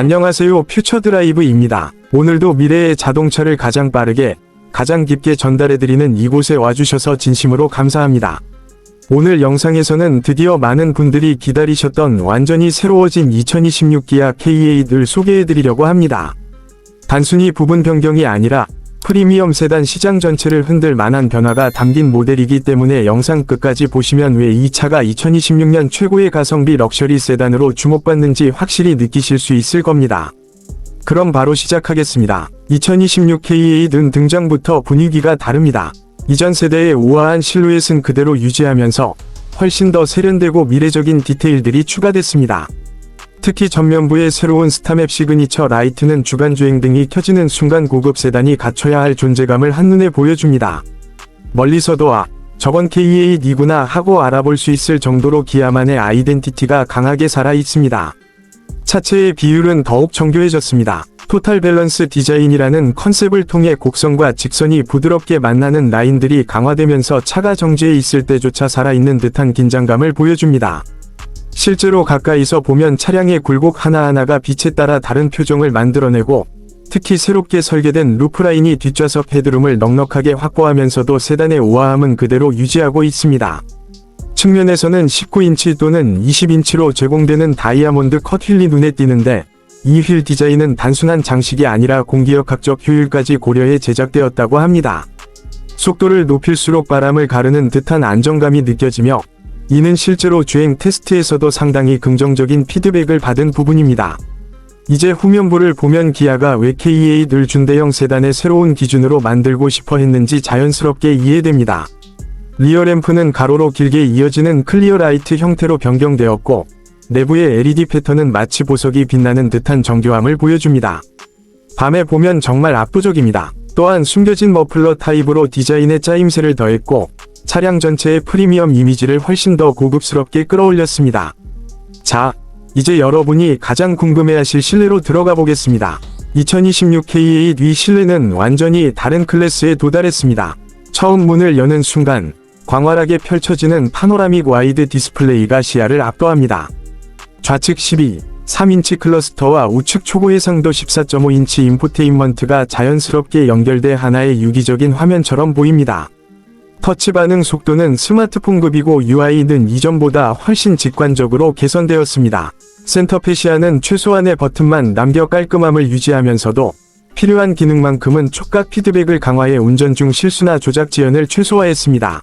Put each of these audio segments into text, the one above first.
안녕하세요 퓨처드라이브입니다. 오늘도 미래의 자동차를 가장 빠르게, 가장 깊게 전달해드리는 이곳에 와주셔서 진심으로 감사합니다. 오늘 영상에서는 드디어 많은 분들이 기다리셨던 완전히 새로워진 2026 기아 K8을 소개해드리려고 합니다. 단순히 부분 변경이 아니라 프리미엄 세단 시장 전체를 흔들 만한 변화가 담긴 모델이기 때문에 영상 끝까지 보시면 왜 이 차가 2026년 최고의 가성비 럭셔리 세단으로 주목받는지 확실히 느끼실 수 있을 겁니다. 그럼 바로 시작하겠습니다. 2026 K8은 등장부터 분위기가 다릅니다. 이전 세대의 우아한 실루엣은 그대로 유지하면서 훨씬 더 세련되고 미래적인 디테일들이 추가됐습니다. 특히 전면부의 새로운 스타맵 시그니처 라이트는 주간 주행 등이 켜지는 순간 고급 세단이 갖춰야 할 존재감을 한눈에 보여줍니다. 멀리서도 아, 저건 K8이구나 하고 알아볼 수 있을 정도로 기아만의 아이덴티티가 강하게 살아 있습니다. 차체의 비율은 더욱 정교해졌습니다. 토탈 밸런스 디자인이라는 컨셉을 통해 곡선과 직선이 부드럽게 만나는 라인들이 강화되면서 차가 정지해 있을 때조차 살아있는 듯한 긴장감을 보여줍니다. 실제로 가까이서 보면 차량의 굴곡 하나하나가 빛에 따라 다른 표정을 만들어내고 특히 새롭게 설계된 루프라인이 뒷좌석 헤드룸을 넉넉하게 확보하면서도 세단의 우아함은 그대로 유지하고 있습니다. 측면에서는 19인치 또는 20인치로 제공되는 다이아몬드 컷 휠이 눈에 띄는데 이 휠 디자인은 단순한 장식이 아니라 공기역학적 효율까지 고려해 제작되었다고 합니다. 속도를 높일수록 바람을 가르는 듯한 안정감이 느껴지며 이는 실제로 주행 테스트에서도 상당히 긍정적인 피드백을 받은 부분입니다. 이제 후면부를 보면 기아가 왜 K8을 준대형 세단의 새로운 기준으로 만들고 싶어 했는지 자연스럽게 이해됩니다. 리어 램프는 가로로 길게 이어지는 클리어 라이트 형태로 변경되었고 내부의 LED 패턴은 마치 보석이 빛나는 듯한 정교함을 보여줍니다. 밤에 보면 정말 압도적입니다. 또한 숨겨진 머플러 타입으로 디자인에 짜임새를 더했고 차량 전체의 프리미엄 이미지를 훨씬 더 고급스럽게 끌어올렸습니다. 자, 이제 여러분이 가장 궁금해하실 실내로 들어가 보겠습니다. 2026 K8 위 실내는 완전히 다른 클래스에 도달했습니다. 처음 문을 여는 순간 광활하게 펼쳐지는 파노라믹 와이드 디스플레이가 시야를 압도합니다. 좌측 12, 3인치 클러스터와 우측 초고 해상도 14.5인치 인포테인먼트가 자연스럽게 연결돼 하나의 유기적인 화면처럼 보입니다. 터치 반응 속도는 스마트폰급이고 UI는 이전보다 훨씬 직관적으로 개선되었습니다. 센터 페시아는 최소한의 버튼만 남겨 깔끔함을 유지하면서도 필요한 기능만큼은 촉각 피드백을 강화해 운전 중 실수나 조작 지연을 최소화했습니다.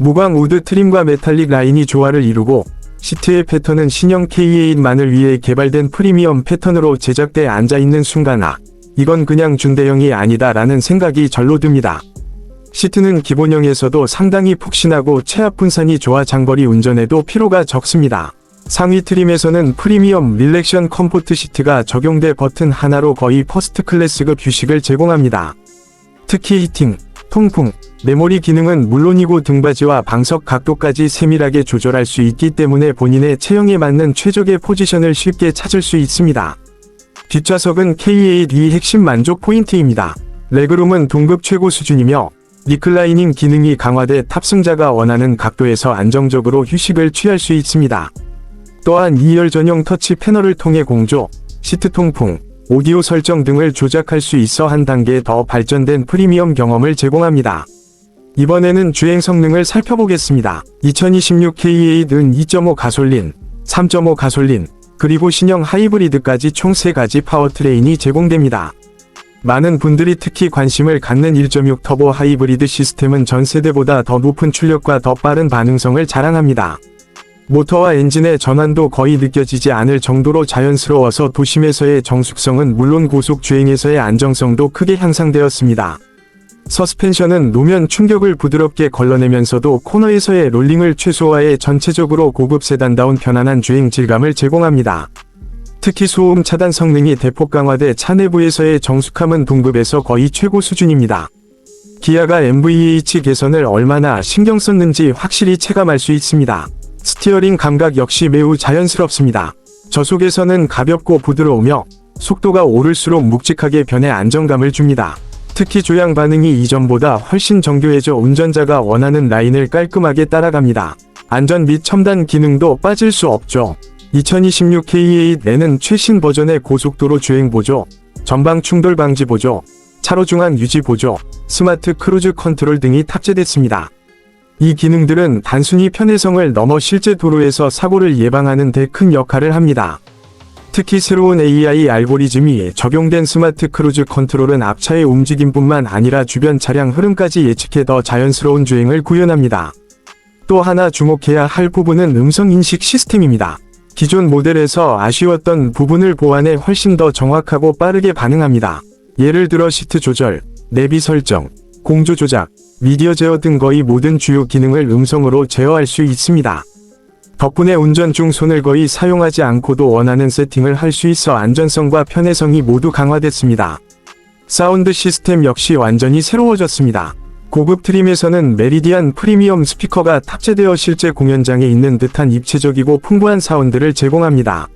무광 우드 트림과 메탈릭 라인이 조화를 이루고 시트의 패턴은 신형 K8만을 위해 개발된 프리미엄 패턴으로 제작돼 앉아있는 순간 아, 이건 그냥 준대형이 아니다 라는 생각이 절로 듭니다. 시트는 기본형에서도 상당히 푹신하고 체압 분산이 좋아 장거리 운전에도 피로가 적습니다. 상위 트림에서는 프리미엄 릴렉션 컴포트 시트가 적용돼 버튼 하나로 거의 퍼스트 클래스급 휴식을 제공합니다. 특히 히팅, 통풍, 메모리 기능은 물론이고 등받이와 방석 각도까지 세밀하게 조절할 수 있기 때문에 본인의 체형에 맞는 최적의 포지션을 쉽게 찾을 수 있습니다. 뒷좌석은 K8위 핵심 만족 포인트입니다. 레그룸은 동급 최고 수준이며 리클라이닝 기능이 강화돼 탑승자가 원하는 각도에서 안정적으로 휴식을 취할 수 있습니다. 또한 2열 전용 터치 패널을 통해 공조, 시트 통풍, 오디오 설정 등을 조작할 수 있어 한 단계 더 발전된 프리미엄 경험을 제공합니다. 이번에는 주행 성능을 살펴보겠습니다. 2026 K8은 2.5 가솔린, 3.5 가솔린, 그리고 신형 하이브리드까지 총 3가지 파워트레인이 제공됩니다. 많은 분들이 특히 관심을 갖는 1.6 터보 하이브리드 시스템은 전 세대보다 더 높은 출력과 더 빠른 반응성을 자랑합니다. 모터와 엔진의 전환도 거의 느껴지지 않을 정도로 자연스러워서 도심에서의 정숙성은 물론 고속 주행에서의 안정성도 크게 향상되었습니다. 서스펜션은 노면 충격을 부드럽게 걸러내면서도 코너에서의 롤링을 최소화해 전체적으로 고급 세단다운 편안한 주행 질감을 제공합니다. 특히 소음 차단 성능이 대폭 강화돼 차 내부에서의 정숙함은 동급에서 거의 최고 수준입니다. 기아가 MVH 개선을 얼마나 신경 썼는지 확실히 체감할 수 있습니다. 스티어링 감각 역시 매우 자연스럽습니다. 저속에서는 가볍고 부드러우며 속도가 오를수록 묵직하게 변해 안정감을 줍니다. 특히 조향 반응이 이전보다 훨씬 정교해져 운전자가 원하는 라인을 깔끔하게 따라갑니다. 안전 및 첨단 기능도 빠질 수 없죠. 2026 K8N은 최신 버전의 고속도로 주행 보조, 전방 충돌 방지 보조, 차로 중앙 유지 보조, 스마트 크루즈 컨트롤 등이 탑재됐습니다. 이 기능들은 단순히 편의성을 넘어 실제 도로에서 사고를 예방하는 데 큰 역할을 합니다. 특히 새로운 AI 알고리즘이 적용된 스마트 크루즈 컨트롤은 앞차의 움직임뿐만 아니라 주변 차량 흐름까지 예측해 더 자연스러운 주행을 구현합니다. 또 하나 주목해야 할 부분은 음성 인식 시스템입니다. 기존 모델에서 아쉬웠던 부분을 보완해 훨씬 더 정확하고 빠르게 반응합니다. 예를 들어 시트 조절, 내비 설정, 공조 조작, 미디어 제어 등 거의 모든 주요 기능을 음성으로 제어할 수 있습니다. 덕분에 운전 중 손을 거의 사용하지 않고도 원하는 세팅을 할 수 있어 안전성과 편의성이 모두 강화됐습니다. 사운드 시스템 역시 완전히 새로워졌습니다. 고급 트림에서는 메리디안 프리미엄 스피커가 탑재되어 실제 공연장에 있는 듯한 입체적이고 풍부한 사운드를 제공합니다.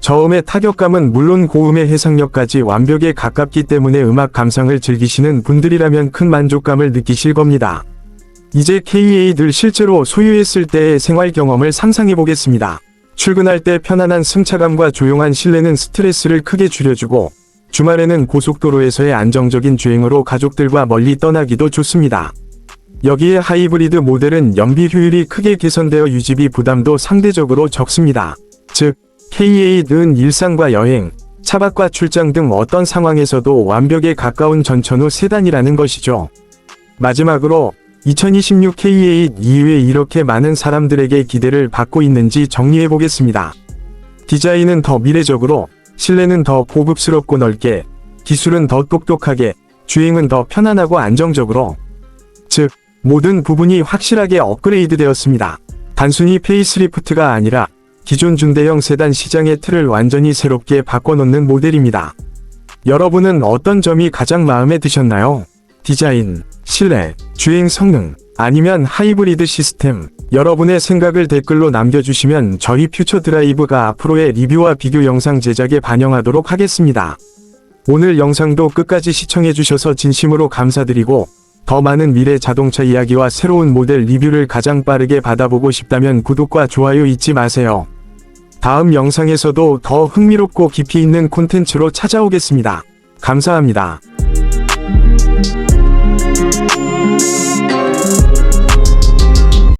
저음의 타격감은 물론 고음의 해상력까지 완벽에 가깝기 때문에 음악 감상을 즐기시는 분들이라면 큰 만족감을 느끼실 겁니다. 이제 K8을 실제로 소유했을 때의 생활 경험을 상상해 보겠습니다. 출근할 때 편안한 승차감과 조용한 실내는 스트레스를 크게 줄여주고 주말에는 고속도로에서의 안정적인 주행으로 가족들과 멀리 떠나기도 좋습니다. 여기에 하이브리드 모델은 연비 효율이 크게 개선되어 유지비 부담도 상대적으로 적습니다. 즉, K8은 일상과 여행, 차박과 출장 등 어떤 상황에서도 완벽에 가까운 전천후 세단이라는 것이죠. 마지막으로 2026 K8 이후에 이렇게 많은 사람들에게 기대를 받고 있는지 정리해 보겠습니다. 디자인은 더 미래적으로, 실내는 더 고급스럽고 넓게, 기술은 더 똑똑하게, 주행은 더 편안하고 안정적으로. 즉, 모든 부분이 확실하게 업그레이드 되었습니다. 단순히 페이스리프트가 아니라 기존 중대형 세단 시장의 틀을 완전히 새롭게 바꿔놓는 모델입니다. 여러분은 어떤 점이 가장 마음에 드셨나요? 디자인, 실내, 주행 성능, 아니면 하이브리드 시스템, 여러분의 생각을 댓글로 남겨주시면 저희 퓨처 드라이브가 앞으로의 리뷰와 비교 영상 제작에 반영하도록 하겠습니다. 오늘 영상도 끝까지 시청해주셔서 진심으로 감사드리고, 더 많은 미래 자동차 이야기와 새로운 모델 리뷰를 가장 빠르게 받아보고 싶다면 구독과 좋아요 잊지 마세요. 다음 영상에서도 더 흥미롭고 깊이 있는 콘텐츠로 찾아오겠습니다. 감사합니다. thank you.